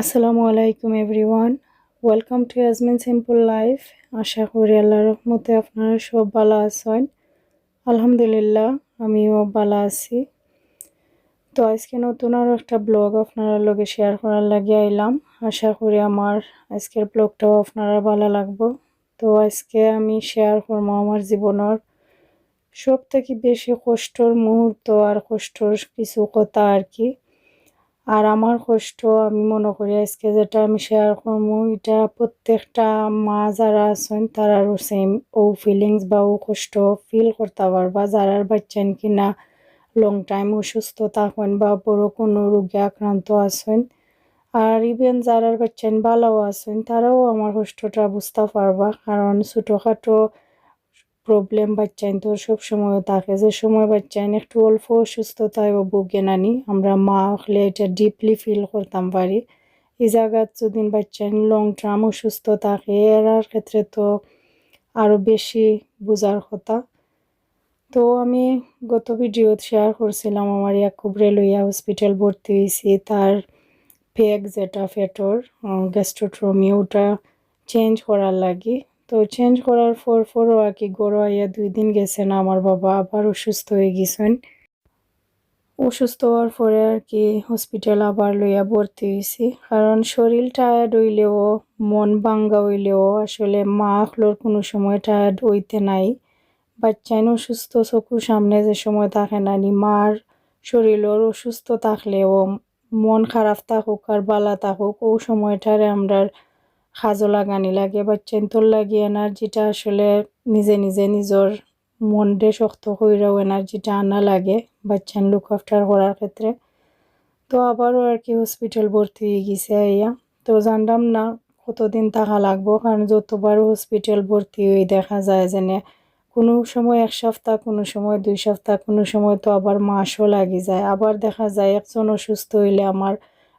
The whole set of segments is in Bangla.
আসসালামু আলাইকুম everyone welcome to Yasmin simple life আশা করি আল্লাহর রহমতে আপনারা সব ভালো আছেন। আলহামদুলিল্লাহ, আমিও ভালো আছি। তো আজকে নতুন আরও একটা ব্লগ আপনারা লগে শেয়ার করার লাগে আইলাম। আশা করি আমার আজকের ব্লগটাও আপনারা ভালো লাগবো। তো আজকে আমি শেয়ার করব আমার জীবনের সব থেকে বেশি কষ্টর মুহূর্ত আর কষ্টর কিছু কথা আর কি। আর আমার কষ্ট, আমি মনে করি আজকে যেটা আমি শেয়ার করব, এটা প্রত্যেকটা মা যারা আছেন, তারারও সেম ও ফিলিংস বা ও কষ্ট ফিল করতে পারবা। যারা বাচ্চান কিনা লং টাইম অসুস্থ থাকেন বা বড় কোনো রোগে আক্রান্ত আছেন, আর ইভেন যারা বাচ্চান ভালো আছেন, তারাও আমার কষ্টটা বুঝতে পারবা। কারণ ছোটোখাটো প্রবলেম বাচ্চাইন তো সবসময় থাকে। যে সময় বাচ্চাইন একটু অল্প অসুস্থতায় ভুগে নানি আমরা মা হলে এটা ডিপলি ফিল করতাম পারি। এই জায়গাত যদি বাচ্চাইন লং টার্ম অসুস্থ থাকে, এরার ক্ষেত্রে তো আরও বেশি বোঝার কথা। তো আমি গত ভিডিওত শেয়ার করছিলাম, আমার ইয়াকুবরে লইয়া হসপিটাল ভর্তি হয়েছি। তার পেগ যেটা, ফেটর গ্যাস্ট্রোট্রমি ওটা চেঞ্জ করার লাগি। তো চেঞ্জ করার পর পরও আর কি গড় আইয়া দুই দিন গেছেন আমার বাবা আবার অসুস্থ হয়ে গেছেন। অসুস্থ হওয়ার পরে আর কি হসপিটাল আবার লইয়া ভর্তি হয়েছি কারণ শরীর টায়ার্ড হইলেও, মন ভাঙ্গা হইলেও আসলে মা হলোর কোনো সময় টায়ার্ড হইতে নাই। বাচ্চাইন অসুস্থ, চকুর সামনে যে সময় থাকে নানি মার শরীরের অসুস্থ থাকলেও মন খারাপ থাকুক আর বালা থাকুক, ও সময়টারে আমরা সাজো লাগানি লাগে বাচ্চান তোর লাগি, এনার্জিটা আসলে নিজে নিজে নিজের মনডে শক্ত কইরাও এনার্জিটা আনা লাগে বাচ্চান লুক আফটার করার ক্ষেত্রে। তো আবারও আর কি হসপিটাল ভর্তি হয়ে গেছে আইয়া। তো জানলাম না কতদিন থাকা লাগবো, কারণ যতবার হসপিটাল ভর্তি হয়ে দেখা যায় যেন কোনো সময় এক সপ্তাহ, কোনো সময় দুই সপ্তাহ, কোনো সময় তো আবার মাসও লাগি যায়। আবার দেখা যায় একজন অসুস্থ হইলে আমার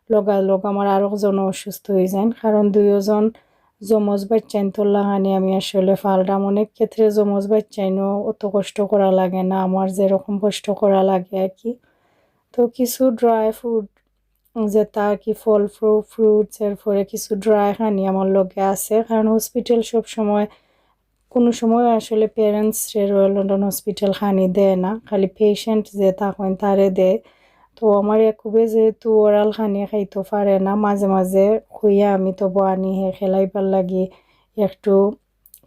লগালগ আমার আরও জন অসুস্থ হয়ে যান কারণ দুইজন জমজ বাচ্চাইন তোল্লাহানি আমি আসলে ফালরাম অনেক ক্ষেত্রে জমজ বাচ্চাইনও অত কষ্ট করা লাগে না আমার যেরকম কষ্ট করা লাগে আর কি? তো কিছু ড্রাই ফ্রুট যে আর কি ফল ফ্রু ফ্রুটস এরপরে কিছু ড্রাই খানি আমার লগে আছে। কারণ হসপিটাল সব সময়, কোনো সময় আসলে প্যারেন্টস রয়্যাল লন্ডন হসপিটাল খানি দেয় না। খালি পেশেন্ট যে থাকেন তারে দেয়। তো আমার খুবই যেহেতু ওরাল খানি খাইতে পারে না, মাঝে মাঝে খুইয়া আমি তো আনি হে খেলাইবার লাগি একটু,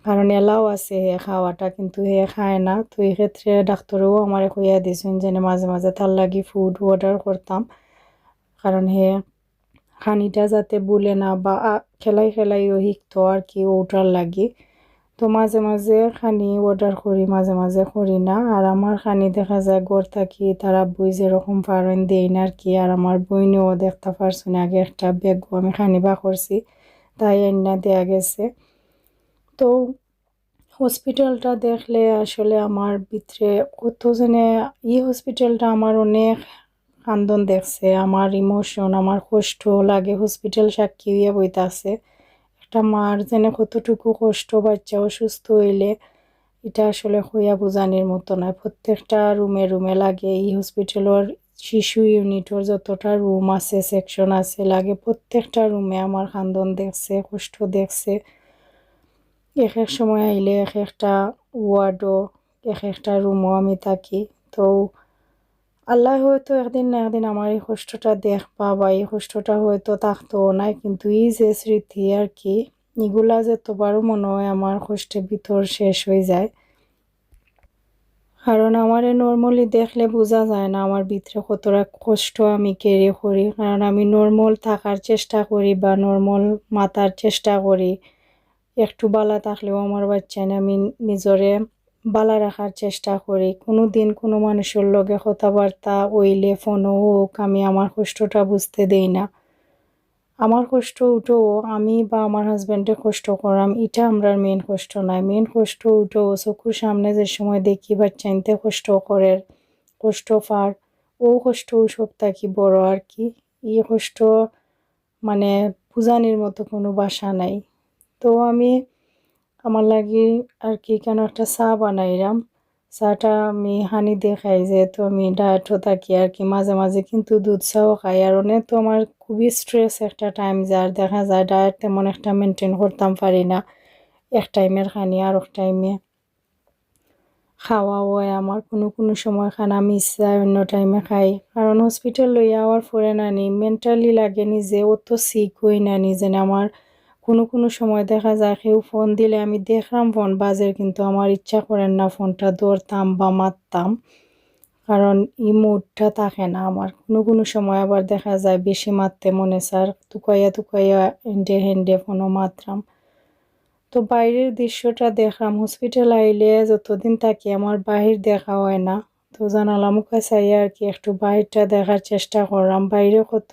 কারণ এলাও আছে হে খাওয়াটা, কিন্তু হে খায় না। তো এই ক্ষেত্রে ডাক্তারেও আমার খুইয়া দিয়েছেন যেন মাঝে মাঝে তার লাগি ফুড অর্ডার করতাম। কারণ হে খানিটা যাতে বলে না বা খেলাই খেলাইও শিখতো আর কি ওটার লাগি। তো মাঝে মাঝে খানি অর্ডার করি, মাঝে মাঝে করি না। আর আমার খানি দেখা যায় গড় থাকি, তারা বই যেরকম পারেন দেই না আর কি। আর আমার বইনেও দেখতে পারছি না আগে একটা ব্যাগ আমি খানি বা করছি, তাই আইনা দেয়া গেছে। তো হসপিটালটা দেখলে আসলে আমার ভিতরে কত জনে, ই হসপিটালটা আমার অনেক কান্দন দেখছে। আমার ইমোশন আমার কষ্ট লাগে হসপিটাল সাক্ষী হইয়া বইতে আছে একটা মার যেন কতটুকু কষ্ট বাচ্চা অসুস্থ হইলে, এটা আসলে হইয়া বোঝানির মতো নয়। প্রত্যেকটা রুমে রুমে লাগে, এই হসপিটালের শিশু ইউনিটের যতটা রুম আছে সেকশন আছে, লাগে প্রত্যেকটা রুমে আমার খান্দন দেখছে, কষ্ট দেখছে। এক এক সময় আইলে এক একটা ওয়ার্ডও এক একটা রুমও আমি থাকি। তো আল্লাহ হয়তো একদিন না একদিন আমার এই কষ্টটা দেখবা বা এই কষ্টটা হয়তো থাকতো নাই কিন্তু এই যে স্মৃতি আর কি, এগুলা যে তোবারও মনে হয় আমার কষ্টের ভিতর শেষ হয়ে যায়। কারণ আমার নর্মালি দেখলে বোঝা যায় না আমার ভিতরে কতটা কষ্ট আমি কেড়ে করি। কারণ আমি নর্মাল থাকার চেষ্টা করি বা নর্মাল মাতার চেষ্টা করি। একটু বালা থাকলেও আমার বাচ্চা আমি নিজরে বালা রাখার চেষ্টা করি। কোনো দিন কোনো মানুষের লগে কথাবার্তা ওইলে ফোনও হোক, আমি আমার কষ্টটা বুঝতে দেই না। আমার কষ্ট উঠো আমি বা আমার হাজব্যান্ডে কষ্ট করাম, এটা আমরা মেন কষ্ট নয়। মেন কষ্ট উঠো চকুর সামনে যে সময় দেখি বাচ্চাইনতে কষ্ট করে, কষ্ট পার, ও কষ্ট সব থাকি বড় আর কি। ই কষ্ট মানে পূজানির মতো কোনো বাসা নাই। তো আমি আমার লাগি আর কি কেন একটা চা বানাইলাম চাটা আমি হানি দিয়ে খাই যেহেতু আমি ডায়েটও থাকি আর কি, মাঝে মাঝে কিন্তু দুধ চাও খাই। আর অনেক তো আমার খুবই স্ট্রেস একটা টাইম যার দেখা যায় ডায়েট তেমন একটা মেনটেন করতাম পারি না। এক টাইমের খানি আর এক টাইমে খাওয়া হয় আমার। কোনো কোনো সময় খানা মিস যায়, অন্য টাইমে খাই। কারণ হসপিটাল লই যাওয়ার পরে নানি মেন্টালি লাগে নিজে অত সিক হই নানি যেন আমার কোনো কোনো সময় দেখা যায় কেউ ফোন দিলে আমি দেখলাম ফোন বাজে, কিন্তু আমার ইচ্ছা করেন না ফোনটা ধরতাম বা মারতাম। কারণ এই মুডটা থাকে না আমার। কোনো কোনো সময় আবার দেখা যায় বেশি মারতে মনে স্যার তুকাইয়া তুকাইয়া হেন্ডে হেন্ডে ফোনও মারতাম। তো বাইরের দৃশ্যটা দেখলাম হসপিটাল আইলে যতদিন থাকি আমার বাহির দেখা হয় না। তো জানালাম মুখে চাই আর কি একটু বাইরটা দেখার চেষ্টা করলাম। বাইরে কত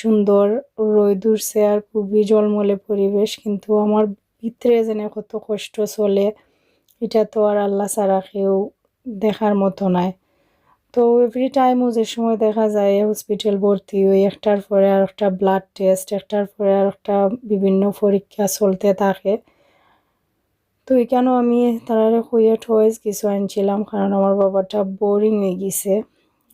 সুন্দর রোদ উঠছে আর খুবই জলমলে পরিবেশ, কিন্তু আমার ভিতরে যেন কত কষ্ট চলে, এটা তো আর আল্লাহ ছাড়া কেউ দেখার মতো নাই। তো এভরি টাইমও যে সময় দেখা যায় হসপিটাল ভর্তি ওই একটার পরে আর একটা ব্লাড টেস্ট একটার পরে আর একটা বিভিন্ন পরীক্ষা চলতে থাকে। তো এখানেও আমি তারারে খুঁয়ে টয়েস কিছু আনছিলাম, কারণ আমার বাবাটা বোরিং হয়ে গেছে।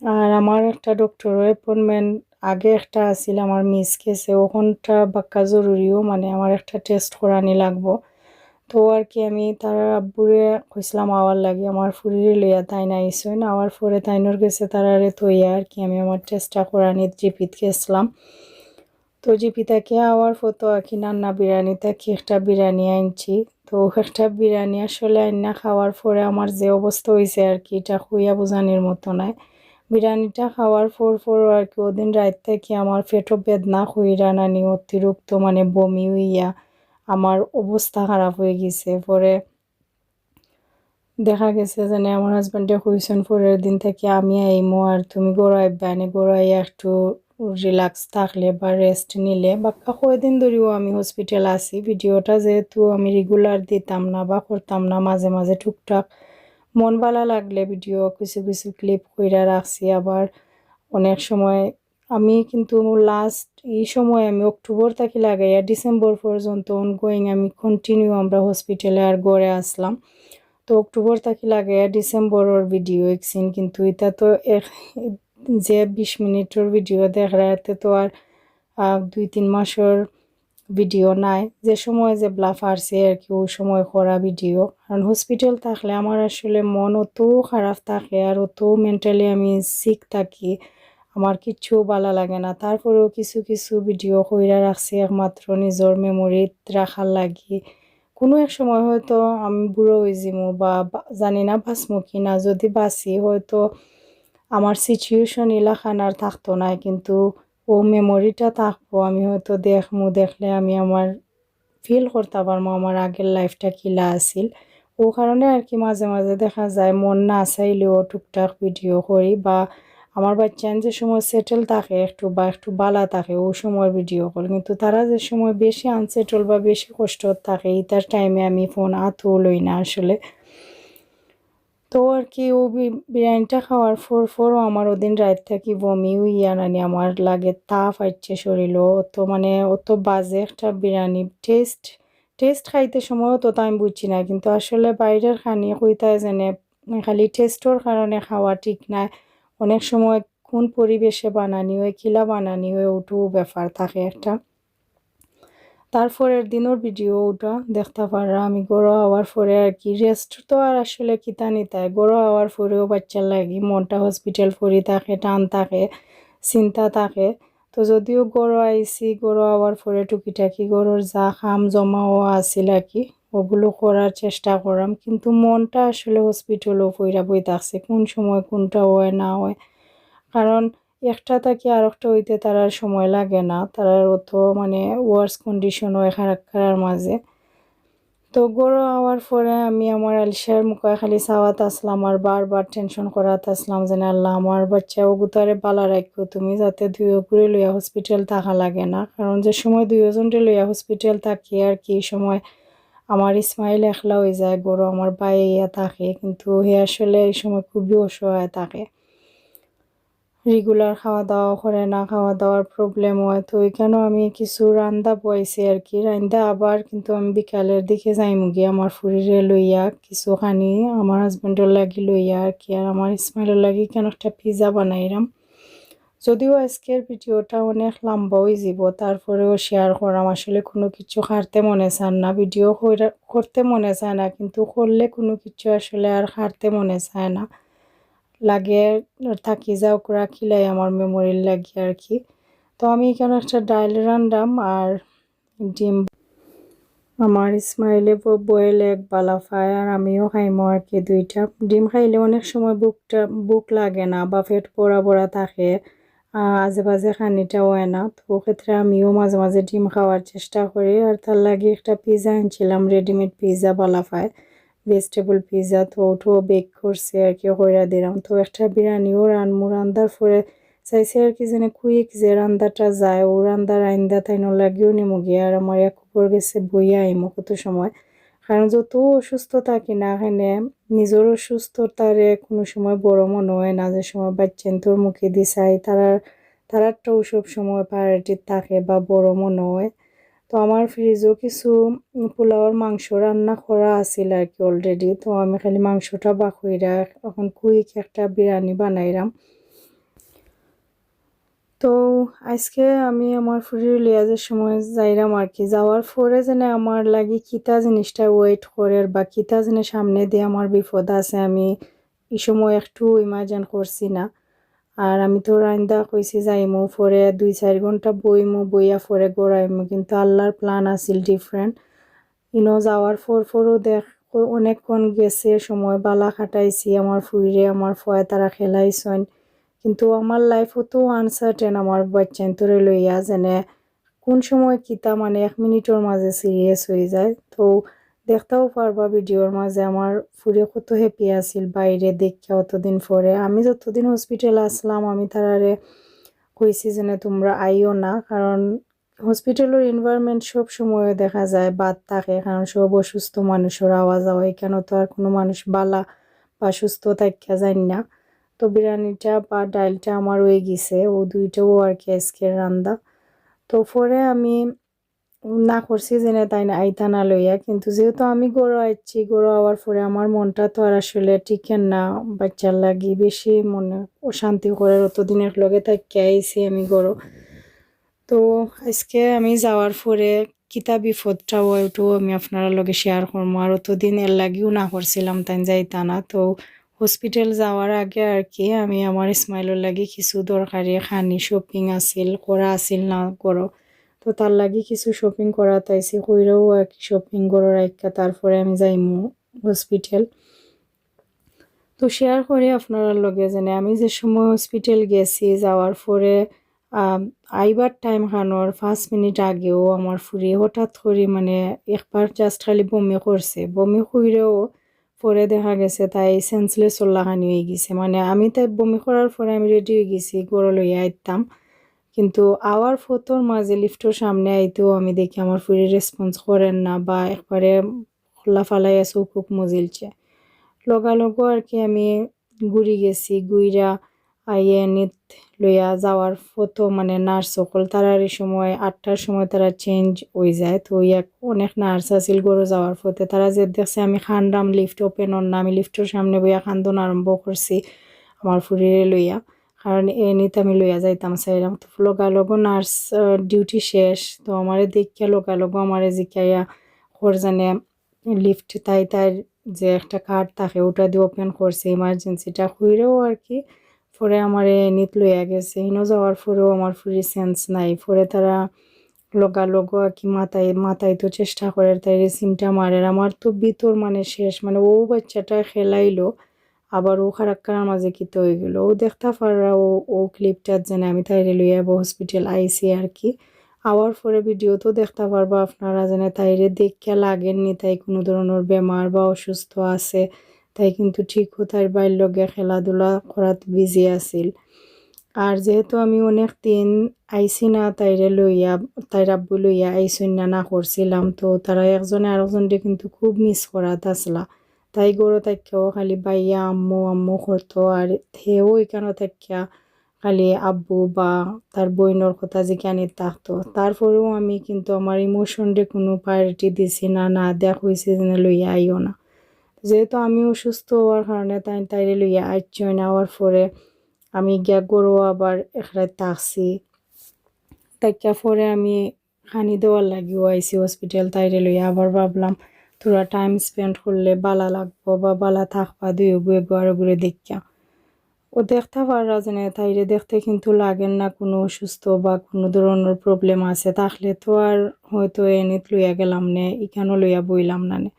আর আমার একটা ডক্টর অ্যাপয়েন্টমেন্ট আগে একটা আছিল আমার মিস গেছে ওখানটা বাক্কা জরুরিও মানে আমার একটা টেস্ট করানি লাগবো। তো আর কি আমি তার আব্বুরে কইসলাম আওয়ার লাগে আমার ফুরিরে লইয়া তাই না ইসই না আওয়ার পরে তাইনোর গেছে তারারে থইয়া আর কি, আমি আমার টেস্টটা করানি জিপিত গেছিলাম তো জিপি থেকে আওয়ার ফটো আর কি নান্না বিরিয়ানি থেকে একটা বিরিয়ানি আনছি। তো একটা বিরিয়ানি আসলে আন্না খাওয়ার পরে আমার যে অবস্থা হয়েছে আর কি, এটা খুইয়া বোঝানির মতো নয় বিরিয়ানিটা খাওয়ার পর পর আর কি, ওদিন রাত থেকে আমার পেটও বেদনা হইরা নানি অতিরিক্ত মানে বমি হইয়া আমার অবস্থা খারাপ হয়ে গেছে। পরে দেখা গেছে যে আমার হাজব্যান্ডে কইছেন পরের দিন থেকে আমি আইমো আর তুমি গড়াই বানে গড়াইয়া একটু রিল্যাক্স থাকলে বা রেস্ট নিলে। বা কয়দিন ধরেও আমি হসপিটাল আসি ভিডিওটা যেহেতু আমি রেগুলার দিতাম না বা করতাম না, মাঝে মাঝে টুকটাক মন ভালো লাগলে ভিডিও কিছু কিছু ক্লিপ কইরা রাখছি। আবার অনেক সময় আমি কিন্তু লাস্ট এই সময় আমি অক্টোবর থেকে লাগাইয়া ডিসেম্বর পর্যন্ত অনগোয়িং আমি কন্টিনিউ আমরা হসপিটালে আর গড়ে আসলাম। তো অক্টোবর থেকে লাগাইয়া ডিসেম্বরের ভিডিও একসিন কিন্তু এটা তো এক, যে বিশ মিনিটের ভিডিও দেখা এতে তো আর দুই, তিন মাসের ভিডিও নাই। যে সময় যে ব্লাফ আসছে আর কি, ওই সময় করা ভিডিও। কারণ হসপিটাল থাকলে আমার আসলে মন অত খারাপ থাকে আর অত মেন্টালি আমি সিক থাকি। আমার কিচ্ছু ভালো লাগে না। তারপরেও কিছু কিছু ভিডিও কইরা রাখছি একমাত্র নিজের মেমোরিত রাখার লাগি। কোনো এক সময় হয়তো আমি বুড়ো হয়ে যাব বা জানি না বাঁচমো কি না যদি বাঁচি হয়তো আমার সিচুয়েশন এলাকানার থাকতো না কিন্তু ও মেমোরিটা থাকব, আমি হয়তো দেখমু, দেখলে আমি আমার ফিল করতে পারব আমার আগের লাইফটা কিলা আছিল। ও কারণে আর কি মাঝে মাঝে দেখা যায় মন না চাইলেও টুকটাক ভিডিও করি বা আমার বাচ্চান যে সময় সেটেল থাকে একটু বা একটু বালা থাকে, ও সময় ভিডিও কল কিন্তু তারা যে সময় বেশি আনসেটেল বা বেশি কষ্ট থাকে ইতার টাইমে আমি ফোন আতও লই না আসলে। তো আর কি ও বিরিয়ানিটা খাওয়ার পর পরও আমার ওদিন রাত থাকি বমি, উইয়া নানি আমার লাগে তাপ আইছে শরীরও অত মানে অত বাজে একটা বিরিয়ানি টেস্ট টেস্ট খাইতে সময়ও তো আমি বুঝছি না। কিন্তু আসলে বাইরের খানি কইতায় যেনে খালি টেস্টর কারণে খাওয়া ঠিক নাই অনেক সময় কোন পরিবেশে বানানি হয়, কিলা বানানি হয়, ওটাও ব্যাপার থাকে একটা। তারপরের দিনের ভিডিও ওটা দেখতে পারা। আমি গরো হওয়ার পরে আর কি রেস্ট তো আর আসলে কিতা নিতাই গরো হওয়ার পরেও বাচ্চার লাগি মনটা হসপিটাল পরি থাকে, টান থাকে, চিন্তা থাকে। তো যদিও গরো আইসি গরো হওয়ার পরে টুকিটাকি গরুর যা খাম জমা জমাও আছিল আর কি ওগুলো করার চেষ্টা করাম। কিন্তু মনটা আসলে হসপিটালও পইরা বই থাকছে কোন সময় কোনটা হয় না হয়। কারণ একটা থাকি আর একটা হইতে তার আর সময় লাগে না। তার অত মানে ওয়ার্স কন্ডিশন হয় খারাপ মাঝে। তো গরো হওয়ার পরে আমি আমার আলিশার মুখে খালি চাওয়াত আসলাম আর বারবার টেনশন করাত আসলাম যে আল্লাহ আমার বাচ্চা গুতারে বালা রাখো, তুমি যাতে দুই ঘুরে লইয়া হসপিটাল থাকা লাগে না। কারণ যে সময় দুইজনটে লইয়া হসপিটাল থাকি আর কি সময় আমার ইসমাইল একলা হয়ে যায়, গরু আমার বাইয়া থাকে। কিন্তু হে আসলে এই সময় খুবই অসহায় থাকে। রেগুলার খাওয়া দাওয়া করে, না খাওয়া দাওয়ার প্রবলেম হয়। তো এখানেও আমি কিছু রান্দা বয়েছি আর কি। রান্দা আবার কিন্তু আমি বিকালের দিকে যাইমু গিয়ে আমার ফুরিরে লইয়া কিছু খানি আমার হাজব্যান্ডের লাগি লইয়া আর কি। আর আমার ইসমাইলের লাগি কেন একটা পিজা বানাইলাম যদিও আজকের ভিডিওটা অনেক লম্বা হয়ে যাব, তারপরেও শেয়ার করাম। আসলে কোনো কিছু হারতে মনে চান না ভিডিও করতে মনে চায় না, কিন্তু করলে কোনো কিছু আসলে আর হারতে মনে চায় না। লাগে থাকি যাও করা খিলাই আমার মেমোরির লাগে আর কি তো আমি এখানে একটা ডাইল রান্ডাম আর ডিম। আমার ইসমাইলে বয়েল এক বালা খায় আর আমিও খাইমো আর কি দুইটা। ডিম খাইলে অনেক সময় বুকটা, বুক লাগে না বা পেট পড়া পড়া থাকে আজে বাজে খানিটা হয় না। তো ক্ষেত্রে আমিও মাঝে মাঝে ডিম খাওয়ার চেষ্টা করি। আর তার লাগে একটা পিজা আনছিলাম রেডিমেড পিজা বলা পায় ভেজিটেবল পিজা তো ওটাও বেক করছি আর কি কইরা দিলাম তো একটা বিরিয়ানিও রানমু রান্দার পরে চাইছে আর কি যেন কুইক যে রান্দাটা যায় ও রান্দার আইন্দা তাই লাগিও নিমু গিয়ে আর আমার এক উপর গেছে বইয়া আইমু কত সময় কারণ যত অসুস্থ থাকি না এখানে নিজের অসুস্থতারে কোনো সময় বড় মনে হয় না যে সময় বাচ্চেন তোর মুখে দিছাই তারা তারারটাও সব সময় প্রায়োরিটি থাকে বা বড় মনে হয় তো আমার ফ্রিজও কিছু পোলাওর মাংস রান্না করা আছিল আর কি অলরেডি তো আমি খালি মাংসটা বাকুইরা এখন কুইক একটা বিরিয়ানি বানাইলাম তো আজকে আমি আমার ফুরির লিয়াজের সময় যাইরাম আর কি যাওয়ার পরে যেন আমার লাগে কিতা জিনিসটা ওয়েট করে বা কিতা যেন সামনে দিয়ে আমার বিপদ আছে, আমি এই সময় একটু ইমাজিন করছি না। আর আমি তো রান্দা কইছি যাইমু, পরে দুই চার ঘণ্টা বইমু, বইয়া পরে গড়াইমু। কিন্তু আল্লাহর প্ল্যান আছিল ডিফারেন্ট ইনো যাওয়ার পর পরও দেখ, অনেকক্ষণ গেছে, সময় বালা খাটাইছি, আমার ফুইরে, আমার ফয় তারা খেলাইছেন। কিন্তু আমার লাইফও তো আনসার্টেন আমার বাচ্চান তোরে লইয়া, যেনে কোন সময় কিতা মানে এক মিনিটের মাঝে সিরিয়াস হয়ে যায়। তো দেখতেও পারবা ভিডিওর মাঝে আমার ফুরে কত হ্যাপি আছিল বাইরে দেখে অতদিন পরে। আমি যতদিন হসপিটাল আসলাম, আমি তারারে কইছি যে তোমরা আইও না, কারণ হসপিটালের এনভায়রনমেন্ট সব সময় দেখা যায় বাদ থাকে, কারণ সব অসুস্থ মানুষের আওয়াজ হয় এখানে তো আর কোনো মানুষ বালা বা সুস্থ থাকিয়া যায় না। তো বিরিয়ানিটা বা ডালটা আমার হয়ে গেছে, ও দুইটাও আর কি আজকের রান্দা। তো পরে আমি না করছি জেনে তাই না আইতা না লইয়া। কিন্তু যেহেতু আমি গরো আইছি গরো হওয়ার পরে আমার মনটা তো আর আসলে টিকেন না, বাচ্চার লাগি বেশি মনে অশান্তি করে অতদিনের লগে তাকে আইছি আমি গরো। তো আজকে আমি যাওয়ার পরে কিতা বিপদটা ওইটাও আমি আপনার লগে শেয়ার করব আর অতদিন এর লাগিও না করছিলাম, তাই যাইতা না। তো হসপিটাল যাওয়ার আগে আর কি আমি আমার ইসমাইলের লাগি কিছু দরকারি, খানি শপিং আছিল, করা আছিল না করো তো তার লাগি কিছু শপিং করা তাইছি কইরেও এক শপিং করার একটা তারপরে আমি যাইমু হসপিটাল তো শেয়ার করি আপনার লগে জানে আমি যে সময় হসপিটাল গেছি যাওয়ার পরে আইবার টাইম খানোর পাঁচ মিনিট আগেও আমার ফুরি হঠাৎ করে মানে একবার জাস্ট খালি বমি করছে। বমি কইরেও পরে দেখা গেছে তাই সেন্সলেস চল্লাহানি হয়ে গেছে। মানে আমি তাই বমি করার পরে আমি রেডি হয়ে গেছি গড় আইতাম। কিন্তু আওয়ার ফটোর মাঝে লিফটোর সামনে আইতেও আমি দেখি আমার ফুরি রেসপন্স করেন না বা একবারে খোলা ফালাই ফালাইয়া চৌকুক মজিলছে। লগালগো আর কি আমি ঘুরি গেছি গুইরা আইয়ে নিত লইয়া যাওয়ার ফটো মানে নার্স সকল, তারার এই সময় আটটার সময় তারা চেঞ্জ হয়ে যায়। তো ইয়াক অনেক নার্স আছিল গরু যাওয়ার ফতে, তারা যে দেখছে আমি খানরাম লিফট ওপেন না, আমি লিফটের সামনে বইয়া খান্দন আরম্ভ করছি আমার ফুরিরে লইয়া। কারণ এনিতে আমি লইয়া যাইতাম চাইলাম তো লগালগো নার্স ডিউটি শেষ, তো আমারে দেখিয়া লগালগো আমারে জিকাইয়া খোর জানে, লিফট তাই তাই যে একটা কার্ড থাকে, ওটা দিয়ে ওপেন করছে, ইমার্জেন্সিটা? হইরেও আর কি, পরে আমার নিত লইয়া গেছে। হিনো যাওয়ার পরেও আমার ফুরি সেন্স নাই। পরে তারা লগালগ আর কি মাথায় মাথায় তো চেষ্টা করে, তাই সিমটা মারের। আমার তো ভিতর মানে শেষ মানে ও বাচ্চাটা খেলাইলো আবার ও খারাক্কার মাঝে কিতে হয়ে গেল। ও দেখতে পাররা, ও ও ক্লিপটার যেন আমি তাইরে লইয়া হসপিটাল আইসি আর কি। আওয়ার পরে ভিডিও তো দেখতে পারব আপনারা যেন তাইরে দেখিয়া লাগেননি তাই কোনো ধরনের বেমার বা অসুস্থ আছে, তাই কিন্তু ঠিক তাই বাইর লগে খেলাধুলা করাত বিজি আছিল। আর যেহেতু আমি অনেক দিন আইসি না, তাইরে লইয়া তাই রাব্বু লইয়া আইসুন না না করছিলাম, তো তারা একজনে আরেকজনকে কিন্তু খুব মিস করাত আসলা। তাই গরু থাকিয়াও খালি বাইয়া আম্মু আম্মু করতো আর হেও এখানে থাকিয়া খালি আব্বু বা তার বইনের কথা যেখানে থাকতো তারপরেও আমি কিন্তু আমার ইমোশনরে কোনো প্রায়োরিটি দিছি না না দেখ হয়েছে যেন লইয়া আইও না যেহেতু আমি অসুস্থ হওয়ার কারণে তাই তাইরে লইয়া আইচই না হওয়ার পরে আমি গিয়া গরু আবার এখানে থাকছি তাইকা পরে আমি খানি দেওয়ার লাগিও আইসি হসপিটাল তাইরে লইয়া আবার ভাবলাম তোরা টাইম স্পেন্ড করলে বালা লাগবো বা বালা থাকবা দুই বুয়ে ঘরে ঘুরে দেখা ও দেখতে পারা যে তাইরে দেখতে কিন্তু লাগেন না কোনো অসুস্থ বা কোনো ধরনের প্রবলেম আছে। তাহলে তো আর হয়তো এনিত লইয়া গেলাম নে ইখানো লইয়া বইলাম না নে।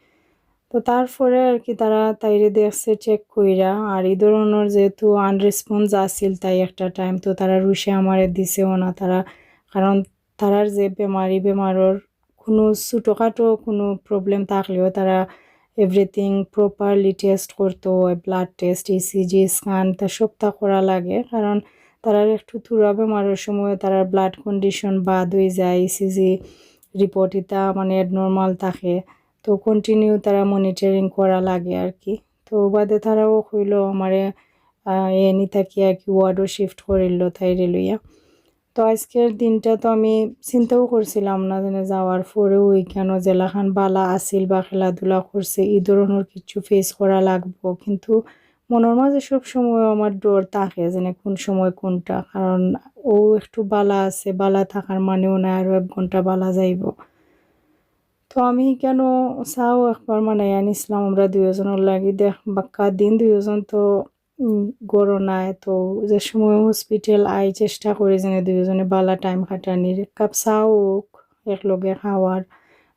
তো তারপরে আর কি তারা তাইরে দেখছে চেক কইরা। আর এই ধরনের যেহেতু আনরেসপন্স আসিল তাই একটা টাইম তো তারা রুশে আমারে দিছেও না তারা। কারণ তারার যে বেমারি, বেমারর কোনো ছোটোখাটো কোনো প্রবলেম থাকলেও তারা এভরিথিং প্রপারলি টেস্ট করতো ব্লাড টেস্ট ইসিজি স্ক্যান তা সবটা করা লাগে। কারণ তারা একটু থুরা বেমারের সময় তারা ব্লাড কন্ডিশন বাদ হয়ে যায় ইসিজি রিপোর্ট ইটা মানে নর্মাল থাকে। তো কন্টিনিউ তারা মনিটরিং করা লাগে আর কি। তো বাদে তারাও কইল আমারে এনি থাকি আর কি ওয়ার্ডও শিফট করিল তাই লইয়া। তো আজকের দিনটা তো আমি চিন্তাও করছিলাম না যেন যাওয়ার পরেও ওইখানে জেলাখান বালা আসিল বা খেলাধুলা করছে, এই ধরনের কিছু ফেস করা লাগবো। কিন্তু মনের মাঝে সব সময় আমার ডর থাকে যেন কোন সময় কোনটা, কারণ ও একটু বালা আছে, বালা থাকার মানেও না আরও এক ঘণ্টা বালা যাইব। তো আমি কেন চাও একবার মানে আনিছিলাম, আমরা দুজনের লাগি দেখ বাক্কা দিন দুজন তো গরো নাই তো যে সময় হসপিটাল আই চেষ্টা করি যেন দুজনে বালা টাইম কাটানির। কাপ চাও একলগে খাওয়ার,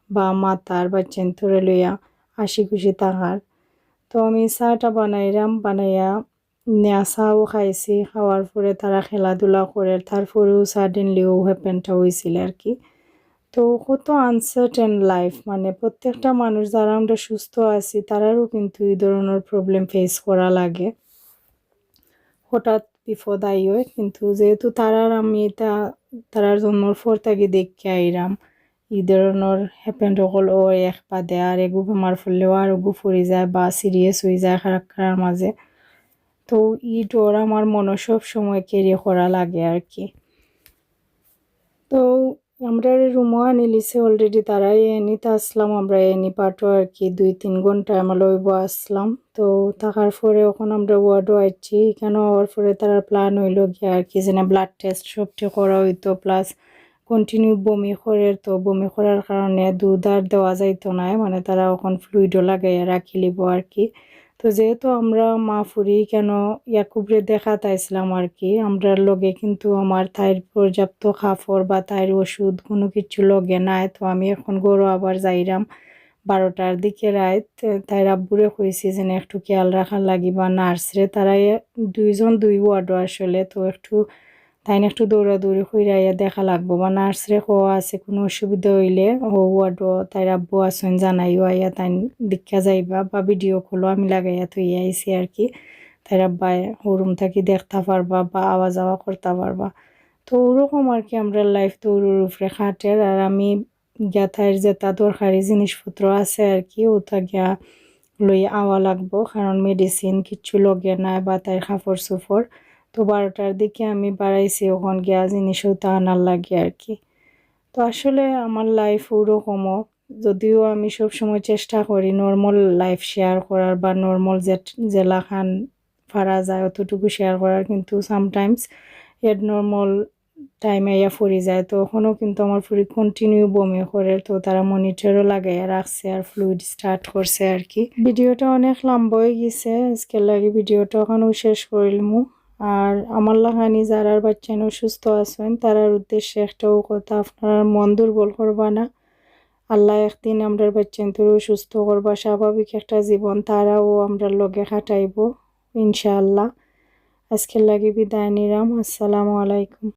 বা মাতার, বা চেন্তরে লইয়া হাসি খুশি থাকার তো আমি চাটা বানাইলাম বানাইয়া নেয়া চাও খাইছি। খাওয়ার পরে তারা খেলাধুলা করে, তারপরেও সাডেনলিও হ্যাপেনটা হয়েছিল আর কি তো কত আনসার্টেন লাইফ মানে প্রত্যেকটা মানুষ যারা আমরা সুস্থ আছি, তারারও কিন্তু এই ধরনের প্রবলেম ফেস করা লাগে। হঠাৎ বিপদ আইয় কিন্তু যেহেতু তারার, আমি এটা তারার জন্মর ফোর থাকি দেখে আইরাম। ই ধরনের হ্যাপেন্ড অকল ও এক বাদে আর এগু বেমার ফুললেও আর এগু ফুরি যায় বা সিরিয়াস হয়ে যায় খারাপ খারাপ মাঝে। তো ই ডর আমার মনে সব সময় কেরিয়ে করা লাগে আর কি। তো আমরা রুমও আনি লিছে অলরেডি তারাই এনিতে আসলাম, আমরা এনি পাঠও আর কি, দুই তিন ঘণ্টা আমরা লইব আসলাম। তো থাকার পরে ওখানে আমরা ওয়ার্ডও আইছি, এখানেও হওয়ার পরে তারা প্ল্যান হইল গিয়ে আর কি, যেন ব্লাড টেস্ট সবটি করা হইতো প্লাস কন্টিনিউ বমি করে তো বমি করার কারণে দুধ আর দেওয়া যাইতো না মানে তারা ওখান ফ্লুইডও লাগাইয়া রাখি লিব আর কি। তো যেহেতু আমরা মা ফুরি কেন ইয়াকুবরে দেখা তাইছিলাম আর কি আমরা লগে কিন্তু আমার তাইর পর্যাপ্ত খাফর বা তাইর ওষুধ কোনো কিছু লগে নাই, তো আমি এখন গরু আবার যাইরাম বারোটার দিকে রাত তাই আব্বুরে কইছি যে একটু খেয়াল রাখার লাগিবা নার্সরে, তারাই দুইজন দুই ওয়ার্ডও আসলে, তো একটু তাই একটু দৌড়াদৌড়ি কইরা দেখা লাগবো। বা নার্সরে হওয়া আছে, কোনো অসুবিধা হইলে, ও ওয়ার্ডও তাই আব্বু আসেন জানাইও, আইয়া তাই দীক্ষা যাইবা বা ভিডিও কলও আমি লাগাইয়া থই আইসি আর কি তাই আব্বাই ওরুম থাকি দেখতে পারবা বা আওয়া যাওয়া করতে পারবা। তো ওরকম আর কি আমরা লাইফ তো ওর উপরে খাটের আর আমি গিয়া তাইর যেটা দরকারি জিনিসপত্র আছে আর কি ওটা গিয়া লই আওয়া লাগবো। কারণ মেডিসিন কিচ্ছু লগে নাই বা তাই কাপড় চোপড় তো বারোটার দিকে আমি বাড়াইছি ওখান গিয়া জিনিসও তা আনার লাগে আর কি। তো আসলে আমার লাইফ ওরকমও যদিও আমি সব সময় চেষ্টা করি নর্মাল লাইফ শেয়ার করার বা নর্মাল যে জেলাখান ফারা যায় অতটুকু শেয়ার করার, কিন্তু সামটাইমস এর নর্মাল টাইমে ইয়া ফুরি যায়। তো ওখানেও কিন্তু আমার ফুরি কন্টিনিউ বমি করে, তো তারা মনিটরও লাগাইয়া রাখছে আর ফ্লুইড স্টার্ট করছে আর কি। ভিডিওটা অনেক লম্বা হয়ে গেছে আজকে লাগে ভিডিওটা ওখানেও শেষ করিলমু। আর আমার লাগানি যারা বাচ্চান সুস্থ আছেন, তারার উদ্দেশ্যে একটাও কথা, আপনারা মন দুর্বল করবা না। আল্লাহ একদিন আমরার বাচ্চান তোর সুস্থ করবা, স্বাভাবিক একটা জীবন, তারাও আমরার লগে খাটাইব, ইনশাআল্লাহ। আজকের লাগে বিদায় নিলাম, আসসালামু আলাইকুম।